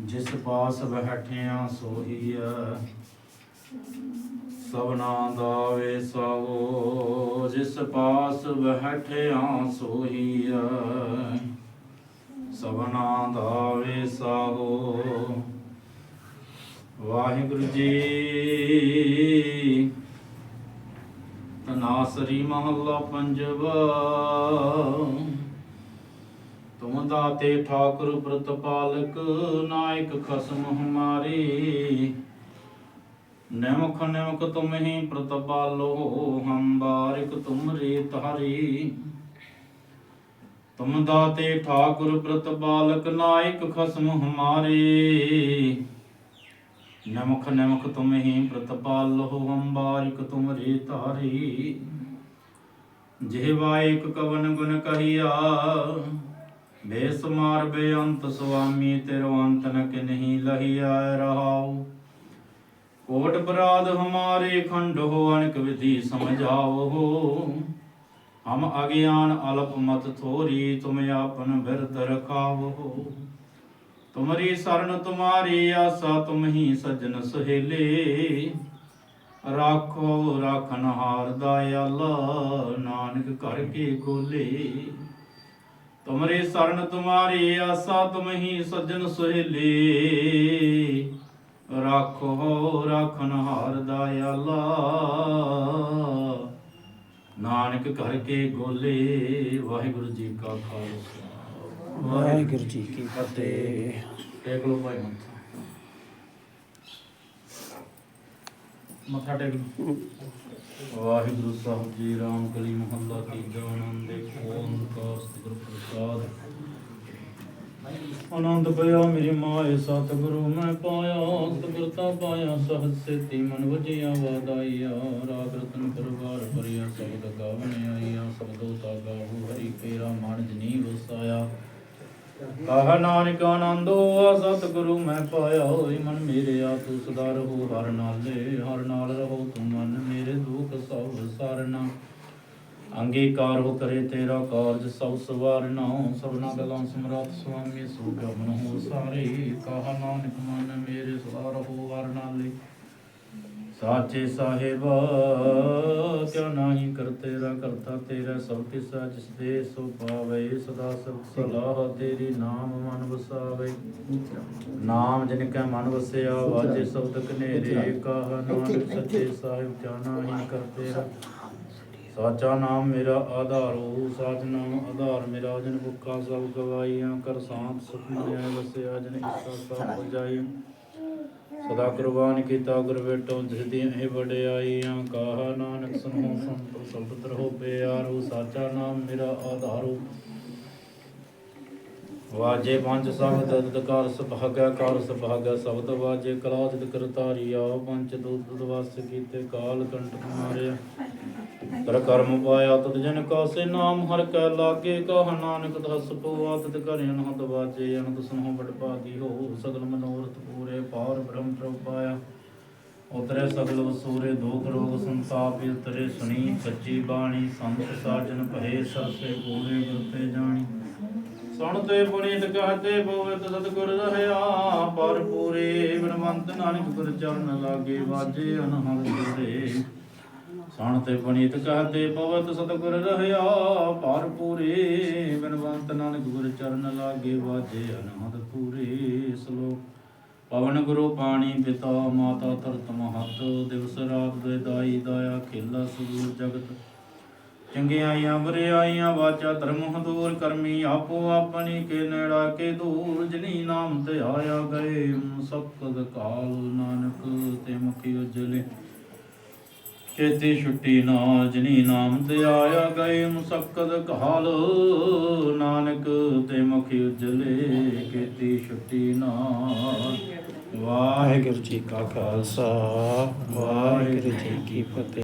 ਜਿਸ ਪਾਸ ਬੈਠਿਆ ਸੋਹੀਐ, ਸਭਨਾ ਦਾ ਵੇਸਾਵੋ, ਜਿਸ ਪਾਸ ਬੈਠਿਆ ਸੋਹੀਐ, ਸਭਨਾ ਦਾ ਵੇਸਾਵੋ। ਵਾਹਿਗੁਰੂ ਜੀ ਤਨਾਸਰੀ ਮਹੱਲਾ ਪੰਜਵਾ ਦਾਤੇ ਠਾਕੁਰ ਪ੍ਰਤਪਾਲਕ ਨਾਇਕ ਖਸਮ ਹਮਾਰੀ। ਨਿਮਖ ਨਿਮਕ ਤੁਮ ਪ੍ਰਤਪਾਲੋ ਹਮ ਬਾਰਿਕ ਤੁਮਰੀ ਤਾਰੀ ਤੁਮ ਦਾਤੇ ਠਾਕੁਰ ਪ੍ਰਤਪਾਲਕ ਨਾਇਕ ਖਸਮ ਹਮਾਰੇ। ਨਮਖ ਨਮਖ ਤੁਮ ਪ੍ਰਤਪਾਲੋ ਹਮ ਬਾਰਿਕ ਤੁਮਰੀ ਤਾਰੀ ਜਿਹਵਾ ਏਕ ਕਵਨ ਗੁਣ ਕਹੀਆ ਬੇਸਮਾਰ ਬੇਅੰਤ ਸੁਆਮੀ ਤੇਰੋ ਅੰਤ ਨ ਕਿਨਹੀ ਲਹੀਆ ਰਹਾਉ। ਕੋਟ ਬਰਾਦ ਹਮਾਰੇ ਖੰਡ ਹੋ ਅਨਕ ਵਿਧੀ ਸਮਝਾਓ ਹਮ ਅਗਿਆਨ ਅਲਪ ਮਤ ਥੋਰੀ, ਤੁਮ ਆਪਨ ਬਿਰਦ ਰਖਾਵੋ। ਤੁਮਰੀ ਸਰਨ ਤੁਮਾਰੀ ਆਸਾ, ਤੁਮ ਹੀ ਸਜਣ ਸੁਹੇਲੇ। ਰਾਖੋ ਰਾਖਨ ਹਾਰ ਦਇਆਲਾ ਨਾਨਕ ਘਰ ਕੇ ਖੋਲੇ। ਤੁਮਰੇ ਸਰਨ ਤੁਮਾਰੀ ਆਸਾ ਤੁਮ ਹੀ ਸਜਣ ਸੁਹੇਲੇ। ਰਾਖੋ ਰਾਖਨ ਹਾਰ ਦਇਆਲਾ। ਨਾਨਕ ਘਰ ਕੇ ਗੋਲੇ ਵਾਹਿਗੁਰੂ ਜੀ ਕਾ ਖਾਲਸਾ। ਵਾਹਿਗੁਰੂ ਜੀ ਕੀ ਫਤਿਹ। ਟੇਕ ਲੋ ਭਾਈ। ਮੱਥਾ ਮੱਥਾ ਟੇਕ ਲਓ। ਵਾਹਿਗੁਰੂ ਸਾਹਿਬ ਜੀ, ਰਾਮ ਕਲੀ ਮਹੱਲਾ ਤੀਜਾ ਆਨੰਦ ਓੰਕਾਰ ਸਤਿਗੁਰ ਪ੍ਰਸਾਦ ਆਨੰਦ ਪਿਆ ਮੇਰੀ ਮਾਏ ਸਤਿਗੁਰੂ ਮੈਂ ਪਾਇਆ। ਸਤਿਗੁਰ ਤਾਂ ਪਾਇਆ, ਸਹਜ ਸੇਤੀ ਮਨ ਵਜਿਆ ਵਾਦਾਈਆ ਰਾਗ ਰਤਨ ਪਰਵਾਰ ਪਰਿਆ ਸਬਦ ਗਾਵਣ ਆਈਆ ਸਬਦੋ ਤਾ ਗਾਹੂ ਹਰੀ ਕੇਰਾ ਮਨ ਜਨੀ ਵਸਾਇਆ। ਕਹ ਨਾਨਕ ਆਨੰਦੋ ਆ ਸਤਿਗੁਰੂ ਮੈਂ ਪਾਇਆ ਹੋਈ, ਮਨ ਮੇਰੇ ਆ ਤੂੰ ਸਦਾ ਰਹੋ, ਹਰ ਨਾਲੇ, ਹਰ ਨਾਲ ਰਹੋ ਤੂੰ ਮਨ ਮੇਰੇ ਦੁਖ ਸਭ ਸਰਨਾ। ਅੰਗੀਕਾਰ ਹੋ ਕਰੇ ਤੇਰਾ ਕਾਰਜ, ਸਭ ਸਵਾਰਨਾ। ਸਭਨਾ ਗਲਾਂ ਸਮਰਾਤ ਸੁਆਮੀ ਸੂਗਾ ਮਨ ਹੋ ਸਾਰੇ। ਕਹ ਨਾਨਕ ਮਨ ਮੇਰੇ ਸਦਾ ਰਹੋ, ਹਰ ਨਾਲੇ। ਸਾਚੇ ਸਾਹਿਬ, ਕਿਉ ਨਾਹੀ ਕਰ ਤੇਰਾ ਕਰਤਾ ਤੇਰਾ ਸਭ ਕਿਸਾ ਜਿਸ ਦੇ ਸੋ ਪਾਵੇ, ਸਦਾ ਸਭ ਸਲਾਹ ਤੇਰੀ ਨਾਮ ਮਨ ਵਸਾਵੇ। ਨਾਮ ਜਿਨ ਕੈ ਮਨ ਵਸਿਆ, ਵਾਜੇ ਸ਼ਬਦ ਕਨੇਰੇ ਕਾਹ ਨਾਨਕ ਸੱਚੇ ਸਾਹਿਬ, ਕਿਉ ਨਾਹੀ ਕਰ ਤੇਰਾ ਸਾਚਾ ਨਾਮ ਮੇਰਾ ਆਧਾਰੋ ਸਾਚ ਨਾਮ ਆਧਾਰ ਮੇਰਾ, ਜਨ ਭੁੱਖਾ ਸਭ ਗਵਾਈਆਂ, ਕਰ ਸਾਂਤ ਸੁਖ ਮਨਿਆ ਵਸਿਆ, ਜਨ ਇਸਾ ਸਭ ਪੁਜਾਈ ਸਦਾ ਕੁਰਬਾਨ ਕੀਤਾ, ਗੁਰ ਵੇਟੋ ਜਿਸ ਇਹ ਵਡਿਆਈਆਂ, ਕਾਹ ਨਾਨਕ ਸੁਨੋ ਸੰਤ ਸਬਦ ਰਹੋ ਪਿਆਰੋ, ਸਾਚਾ ਨਾਮ ਮੇਰਾ ਆਧਾਰੋ। ਵਾਜੇ ਪੰਜ ਸ਼ਬਦ ਦਦਕਾਰ ਸੁਭਾਗਾ ਕਰ, ਸੁਭਾਗਾ ਸ਼ਬਦ ਵਾਜੇ ਕਲਾ ਜਿਤ ਆਓ ਪੰਜ ਦੁੱਧ ਵਸ ਕੀਤੇ ਕਾਲ ਕੰਟਕ ਮਾਰਿਆ ਕਰ ਕਰਮ ਪਾਇਆ ਤਤ ਜਨ ਕਾਸੇ ਨਾਮ, ਹਰ ਕੈ ਲਾਗੇ ਕਹ ਨਾਨਕ ਦਸ ਪਵਾ ਤਤ ਕਰਿ ਅਨਹਦ ਵਾਜੇ ਅਨੰਦ ਸੁਨੋ ਬੜ ਭਾਗੀ ਹੋ, ਸਗਲ ਮਨੋਰਥ ਪੂਰੇ ਪਾਰ ਬ੍ਰਹਮ ਪ੍ਰਭ ਪਾਇਆ। ਉਤਰੇ ਸਗਲ ਵਸੂਰੇ, ਦੁਖ ਰੋਗ ਸੰਤਾਪ ਉਤਰੇ ਸੁਣੀ, ਸੱਚੀ ਬਾਣੀ ਸੰਤ ਸਾਜਨ ਭਏ, ਸਰਸੇ ਗੋਰੇ ਗੁਰਤੇ ਜਾਣੀ। ਸੁਣ ਪੁਨੀਤ ਕਹਤੇ ਬੋਵਤ ਸਤਿਗੁਰ ਰਹਿਆ ਪਰ ਪੂਰੇ ਬਿਨਵੰਤ ਨਾਨਕ ਗੁਰ ਚਰਨ ਲਾਗੇ, ਵਾਜੇ ਅਨਹਦ ਪੂਰੇ ਸੁਣ ਤੇ ਪੁਨੀਤ ਕਹਤੇ ਪਵਤ ਸਤਿਗੁਰ ਰਹਿਆ, ਪਰ ਪੂਰੇ। ਬਿਨਵੰਤ ਨਾਨਕ ਗੁਰ ਚਰਨ ਲਾਗੇ ਵਾਜੇ, ਅਨਹਦ ਪੂਰੇ ਸ਼ਲੋਕ ਪਵਨ ਗੁਰੂ ਪਾਣੀ ਪਿਤਾ, ਮਾਤਾ ਧਰਤ ਮਹਤ। ਦਿਵਸ ਰਾਤ ਦੇ ਦਾਈ ਦਾਇਆ ਖੇਲਾ ਸੂਰ ਜਗਤ। ਚੰਗਿਆਈਆਂ ਬੁਰਿਆਈਆਂ ਵਾਚਾ ਧਰਮ ਹਦੂਰ। ਕਰਮੀ ਆਪੋ ਆਪਣੀ ਕੇ ਨੇੜਾ ਕੇ ਦੂਰ। ਜਨੀ ਨਾਮ ਤੇ ਆਇਆ ਗਏ ਮੁਸਕਦ ਕਾਲ ਨਾਨਕ ਤੇ ਮੁਖੀ ਉਜਲੇ। ਛੇਤੀ ਛੁੱਟੀ ਨਾ ਜਨੀ ਨਾਮ ਤੇ ਆਇਆ ਗਏ ਮੁਸਕਦ ਕਾਲ ਨਾਨਕ ਤੇ ਮੁਖੀ ਉਜਲੇ ਕੇਤੀ ਛੁੱਟੀ ਨਾ ਵਾਹਿਗੁਰੂ ਜੀ ਕਾ ਖਾਲਸਾ, ਵਾਹਿਗੁਰੂ ਜੀ ਕੀ ਫਤਿਹ।